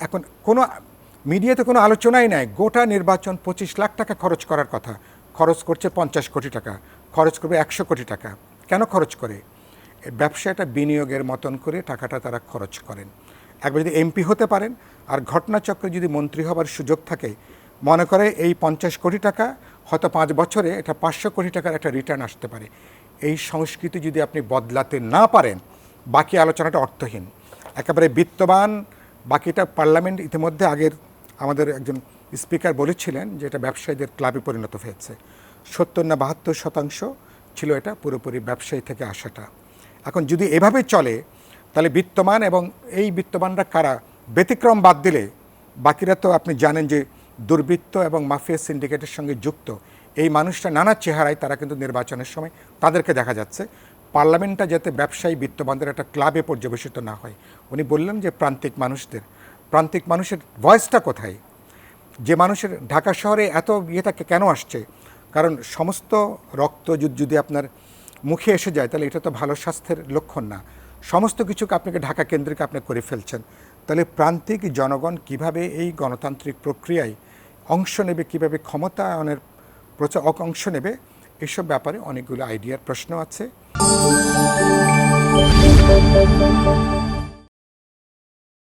এখন কোনো মিডিয়াতে কোনো আলোচনাই নাই। গোটা নির্বাচন পঁচিশ লাখ টাকা খরচ করার কথা। খরচ করছে পঞ্চাশ কোটি টাকা। খরচ করবে একশো কোটি টাকা। কেন খরচ করে? ব্যবসাটা বিনিয়োগের মতন করে টাকাটা তারা খরচ করেন। একবার যদি এমপি হতে পারেন আর ঘটনাচক্রে যদি মন্ত্রী হবার সুযোগ থাকে, মনে করে এই পঞ্চাশ কোটি টাকা, হয়তো পাঁচ বছরে এটা পাঁচশো কোটি টাকার একটা রিটার্ন আসতে পারে। এই সংস্কৃতি যদি আপনি বদলাতে না পারেন, বাকি আলোচনাটা অর্থহীন। একেবারে বিত্তবান বাকিটা পার্লামেন্ট ইতিমধ্যে আগের আমাদের একজন স্পিকার বলেছিলেন যে এটা ব্যবসায়ীদের ক্লাবে পরিণত হয়েছে। সত্তর না বাহাত্তর শতাংশ ছিল এটা পুরোপুরি ব্যবসায়ী থেকে আসাটা। এখন যদি এভাবে চলে, তাহলে বিত্তমান এবং এই বিত্তমানরা কারা? ব্যতিক্রম বাদ দিলে বাকিরা তো আপনি জানেন যে দুর্বৃত্ত এবং মাফিয়া সিন্ডিকেটের সঙ্গে যুক্ত। এই মানুষটা নানা চেহারায় তারা কিন্তু নির্বাচনের সময় তাদেরকে দেখা যাচ্ছে। পার্লামেন্টটা যাতে ব্যবসায়ী বিত্তবানদের একটা ক্লাবে পর্যবেসিত না হয়। উনি বললেন যে, প্রান্তিক মানুষদের। প্রান্তিক মানুষের ভয়েসটা কোথায়? যে মানুষের ঢাকা শহরে এত ইয়েটাকে কেন আসছে? কারণ সমস্ত রক্ত যদি- আপনার মুখে এসে যায়, তাহলে এটা তো ভালো স্বাস্থ্যের লক্ষণ না। সমস্ত কিছুকে আপনাকে ঢাকা কেন্দ্রিক আপনি করে ফেলছেন। তাহলে প্রান্তিক জনগণ কীভাবে এই গণতান্ত্রিক প্রক্রিয়ায় অংশ নেবে, কীভাবে ক্ষমতায়নের প্রচার অংশ নেবে এসব ব্যাপারে অনেকগুলো আইডিয়ার প্রশ্ন আছে।